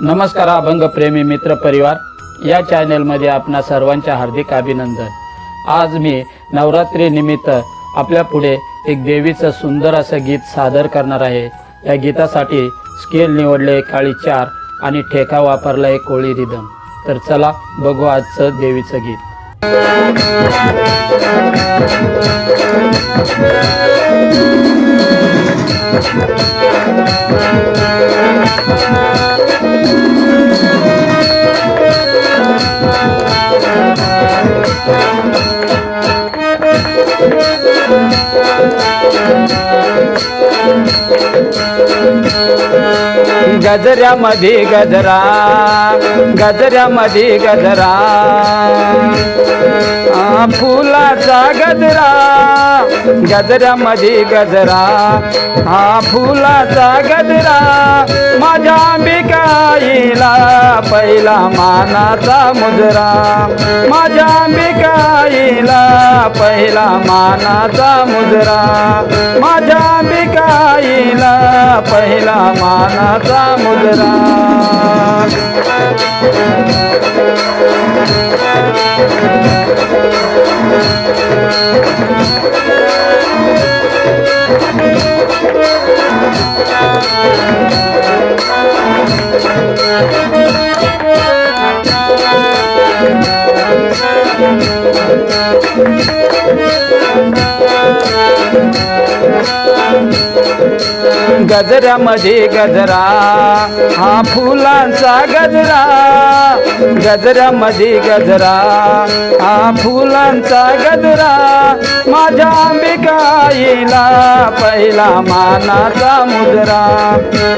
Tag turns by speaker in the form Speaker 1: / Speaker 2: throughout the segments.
Speaker 1: नमस्कार अभंग प्रेमी मित्र परिवार. या चॅनेलमध्ये आपणा सर्वांचे हार्दिक अभिनंदन. आज मी नवरात्री निमित्त आपल्या पुढे एक देवीचं सुंदर असं गीत सादर करणार आहे. या गीतासाठी स्केल निवडले काळी चार आणि ठेका वापरला एक कोळी रिदम तर चला बघू आजचं देवीचं गीत. Thank you. गजऱ्यामध्ये गजरा गजऱ्यामध्ये गजरा. फुलाचा गजरा गजऱ्यामध्ये गजरा. हा फुलाचा गजरा माझ्या अंबिकाईला पहिला मानाचा मुजरा. माझ्या अंबिकाईला पहिला मानाचा मुजरा. माझ्या अंबिकाईला पहिला मानाचा मुजरा गजऱ्यामध्ये गजरा हा फुलांचा गजरा. गजऱ्यामध्ये गजरा हा फुलांचा गजरा. माझ्या अंबिकाईला पहिला मानाचा मुजरा.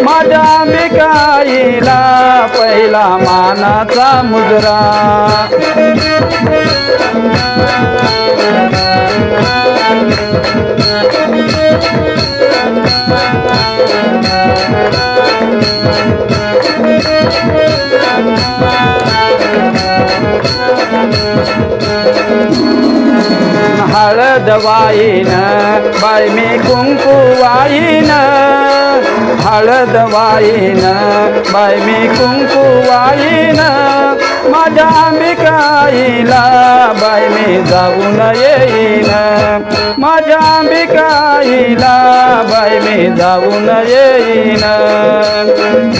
Speaker 1: माझ्या अंबिकाईला पहिला मानाचा मुजरा. हळद वाईन बाय मी कुंकू वाईन हळद वाईन बाय मी कुंकू वाईन माझ्या अंबिकाईला बाय मी जाऊन येईन. माझ्या अंबिकाईला बाय मी जाऊन येईन.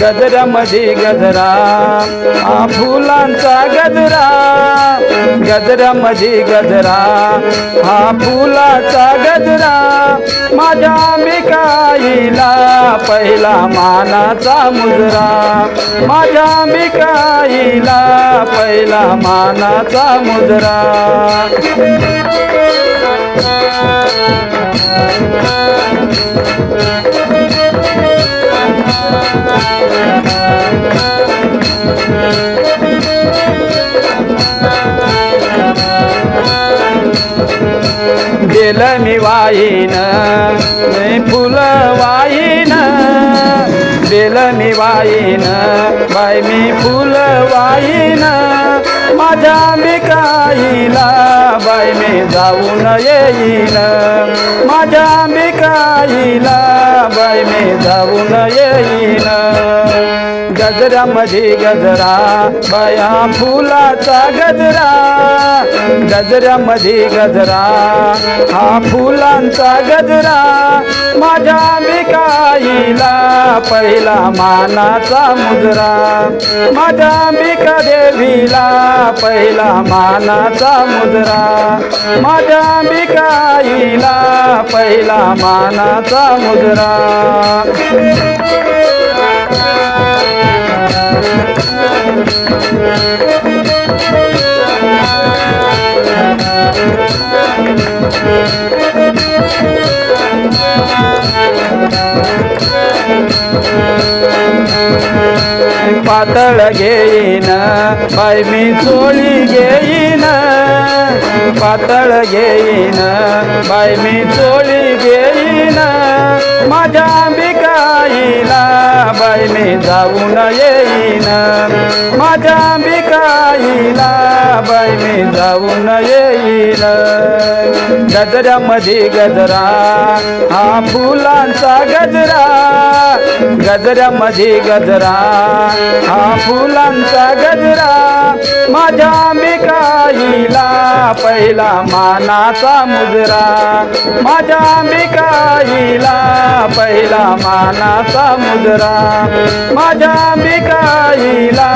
Speaker 1: गजरामध्ये गजरा फुलांचा गजरा. गजऱ्यामध्ये गजरा हा फुलाचा गजरा माझ्या मिकाईला पहिला मानाचा मुजरा. माझ्या मिकाईला पहिला मानाचा मुजरा. दिलं मी वाईन. मी फुलं वाईन. दिलं मी वाईन. बाय मी फुलं वाईन. माझ्या मी काहीला. बाय मी जाऊन येईन. माझ्या काहीला. बाय मी जाऊन येईन. गजऱ्यामध्ये गजरा बया फुलाचा गजरा. गजऱ्यामध्ये गजरा हा फुलांचा गजरा. माझ्या मिकाईला पहिला मानाचा मुजरा. माझ्या मिका देवीला पहिला मानाचा मुजरा. माझ्या मिकाईला पहिला मानाचा मुजरा. पातळ घेईन बाय मी चोळी घेईन पातळ घेईन बाय मी चोळी घेईन माझ्या बिकाईला बाय मी जाऊन माझ्या अंबिकाईला
Speaker 2: बाई मी जाऊन येईल. गजऱ्यामध्ये गजरा हा फुलांचा गजरा. गजऱ्यामध्ये गजरा हा फुलांचा गजरा. माझ्या अंबिकाईला पहिला मानाचा मुजरा. माझ्या अंबिकाईला पहिला मानाचा मुजरा. माझ्या अंबिकाईला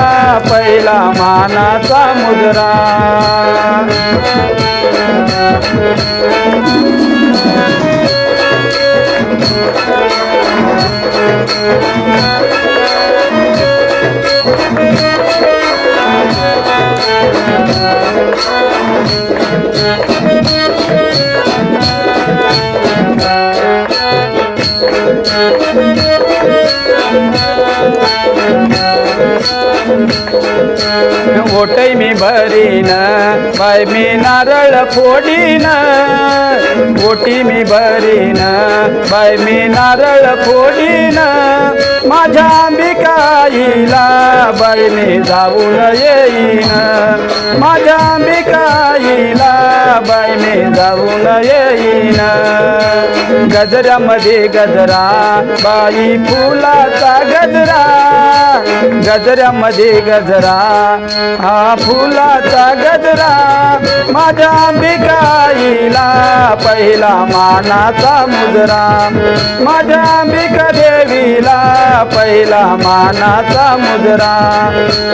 Speaker 2: पहिला मानाचा मुजरा. ओटई मी भरीन बाय मी नारळ फोडीन. ओटी मी भरीन बाय मी नारळ फोडीन. माझ्या अंबिकाईला बाई मी जाऊन येईन. माझ्या अंबिकाईला बाई मी जाऊन येईन. गजऱ्यामध्ये गजरा बाई फुलाचा गजरा. गजऱ्यामध्ये गजरा हा फुलाचा गजरा माझ्या अंबिकाईला पहिला मानाचा मुजरा. माझ्या अंबिका देवीला पहिला मानाचा मुजरा.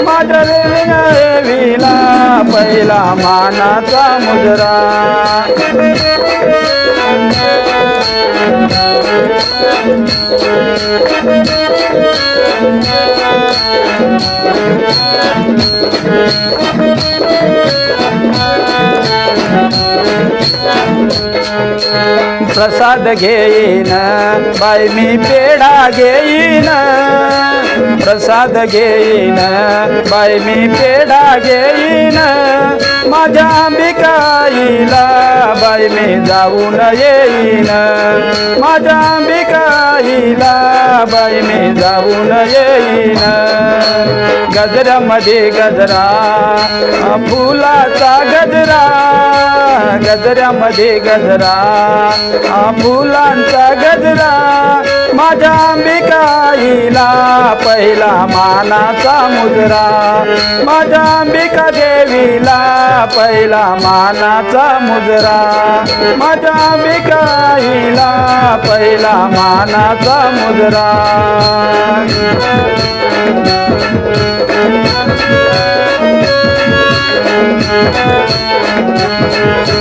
Speaker 2: माझ्या देवीला पहिला मानाचा मुजरा. प्रसाद घेईन बाई मी पेढा घेईन प्रसाद घेईन बाई मी पेढा घेईन माझ्या अंबिकाईला बाई मी जाऊन येईन. माझ्या अंबिकाईला बाई मी जाऊन येईन. गजऱ्यामध्ये गजरा फुलाचा गजरा गजऱ्यामध्ये गजरा फुलांचा गजरा माझ्या अंबिकाईला दिला मानाचा मुजरा माझ्या अंबिका देवीला पहिला मानाचा मुजरा माझ्या अंबिका आईला पहिला मानाचा मुजरा Thank you.